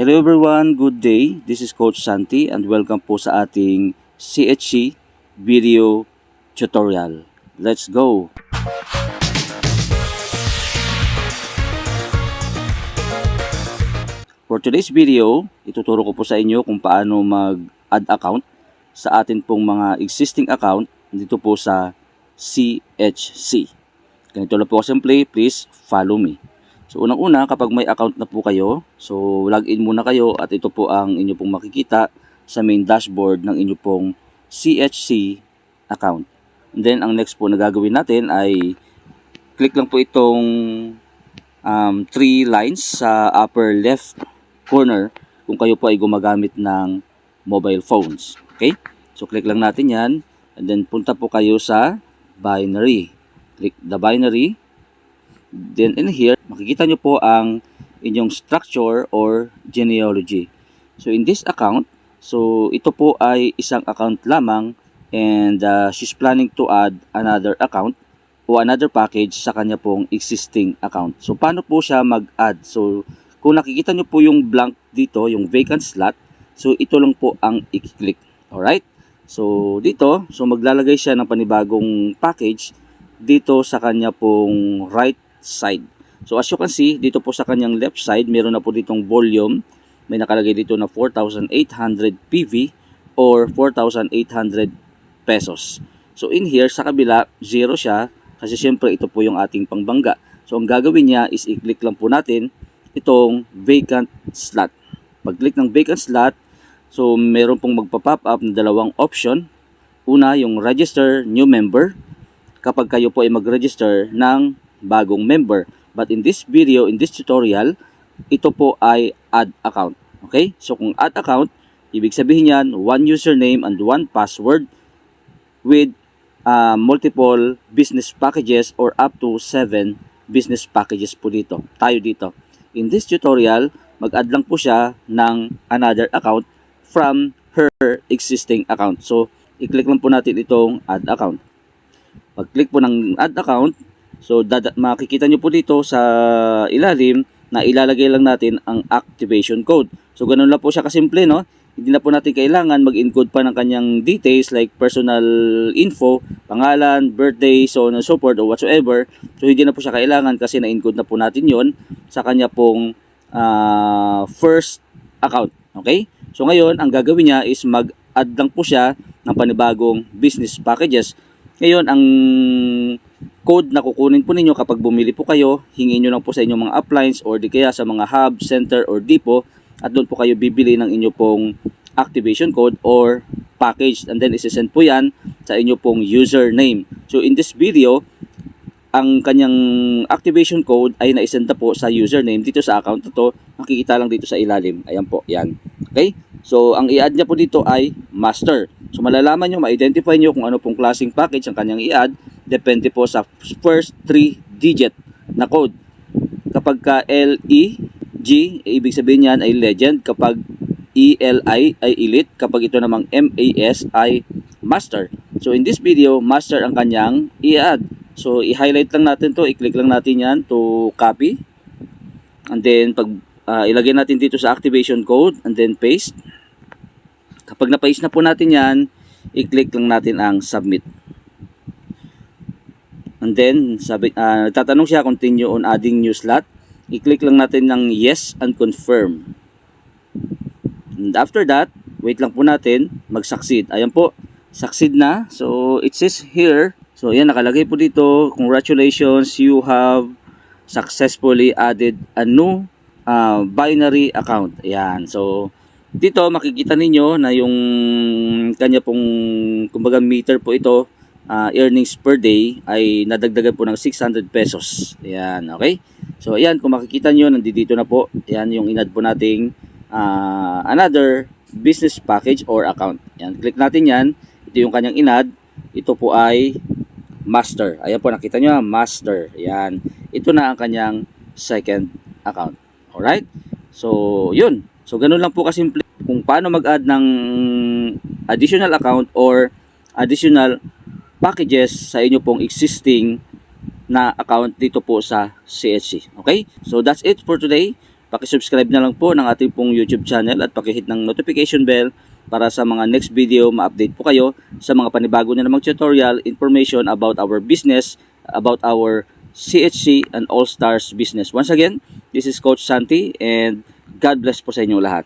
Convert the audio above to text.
Hello everyone, good day. This is Coach Santi and welcome po sa ating CHC video tutorial. Let's go! For today's video, ituturo ko po sa inyo kung paano mag-add account sa atin pong mga existing account dito po sa CHC. Ganito lang po simple, please follow me. So unang-una kapag may account na po kayo, so login muna kayo at ito po ang inyo pong makikita sa main dashboard ng inyo pong CHC account. And then ang next po na gagawin natin ay click lang po itong um, three lines sa upper left corner kung kayo po ay gumagamit ng mobile phones. Okay? So click lang natin yan and then punta po kayo sa binary. Click the binary. Then in here, makikita nyo po ang inyong structure or genealogy. So in this account, so ito po ay isang account lamang and uh, she's planning to add another account o another package sa kanya pong existing account. So paano po siya mag-add? So kung nakikita nyo po yung blank dito, yung vacant slot, so ito lang po ang i-click. Alright? So dito, so maglalagay siya ng panibagong package dito sa kanya pong right side. So as you can see, dito po sa kanyang left side, meron na po ditong volume. May nakalagay dito na 4,800 PV or 4,800 pesos. So in here, sa kabila, zero siya kasi siyempre ito po yung ating pangbangga. So ang gagawin niya is i-click lang po natin itong vacant slot. Pag-click ng vacant slot, so meron pong magpa-pop up na dalawang option. Una, yung register new member kapag kayo po ay mag-register ng bagong member. But in this video, in this tutorial, ito po ay add account. Okay? So kung add account, ibig sabihin yan, one username and one password with uh, multiple business packages or up to 7 business packages po dito. Tayo dito. In this tutorial, mag-add lang po siya ng another account from her existing account. So, i-click lang po natin itong add account. Pag-click po ng add account, so dada- makikita nyo po dito sa ilalim na ilalagay lang natin ang activation code. So, ganun lang po siya kasimple, no? Hindi na po natin kailangan mag-encode pa ng kanyang details like personal info, pangalan, birthday, so on and so forth, or whatsoever. So, hindi na po siya kailangan kasi na-encode na po natin yon sa kanya pong ah, first account. Okay? So, ngayon, ang gagawin niya is mag-add lang po siya ng panibagong business packages. Ngayon, ang code na kukunin po ninyo kapag bumili po kayo, hingin nyo lang po sa inyong mga uplines or di kaya sa mga hub, center, or depot at doon po kayo bibili ng inyo pong activation code or package and then isesend po yan sa inyo pong username. So in this video, ang kanyang activation code ay naisend na po sa username dito sa account na to. Makikita lang dito sa ilalim. Ayan po, yan. Okay? So ang i-add niya po dito ay master. So malalaman nyo, ma-identify nyo kung ano pong klaseng package ang kanyang i-add. Depende po sa first 3 digit na code. Kapag ka LE, G, ibig sabihin yan ay legend. Kapag ELI ay elite. Kapag ito namang MAS ay master. So in this video, master ang kanyang i-add. So i-highlight lang natin to, i-click lang natin yan to copy. And then pag uh, ilagay natin dito sa activation code and then paste. Kapag na-paste na po natin yan, i-click lang natin ang submit. And then, sabi, uh, tatanong siya, continue on adding new slot. I-click lang natin ng yes and confirm. And after that, wait lang po natin, mag-succeed. Ayan po, succeed na. So, it says here, so yan, nakalagay po dito, congratulations, you have successfully added a new uh, binary account. Ayan, so, dito makikita ninyo na yung kanya pong kumbaga meter po ito uh, earnings per day ay nadagdagan po ng 600 pesos. Ayan, okay? So, ayan, kung makikita nyo, nandito na po. Ayan, yung inad po nating uh, another business package or account. Ayan, click natin yan. Ito yung kanyang inad. Ito po ay master. Ayan po, nakita nyo, master. Ayan. Ito na ang kanyang second account. Alright? So, yun. So, ganun lang po kasimple kung paano mag-add ng additional account or additional packages sa inyo pong existing na account dito po sa CHC. Okay? So, that's it for today. Pakisubscribe na lang po ng ating pong YouTube channel at pakihit ng notification bell para sa mga next video ma-update po kayo sa mga panibago na namang tutorial information about our business, about our CHC and All Stars business. Once again, this is Coach Santi and God bless po sa inyo lahat.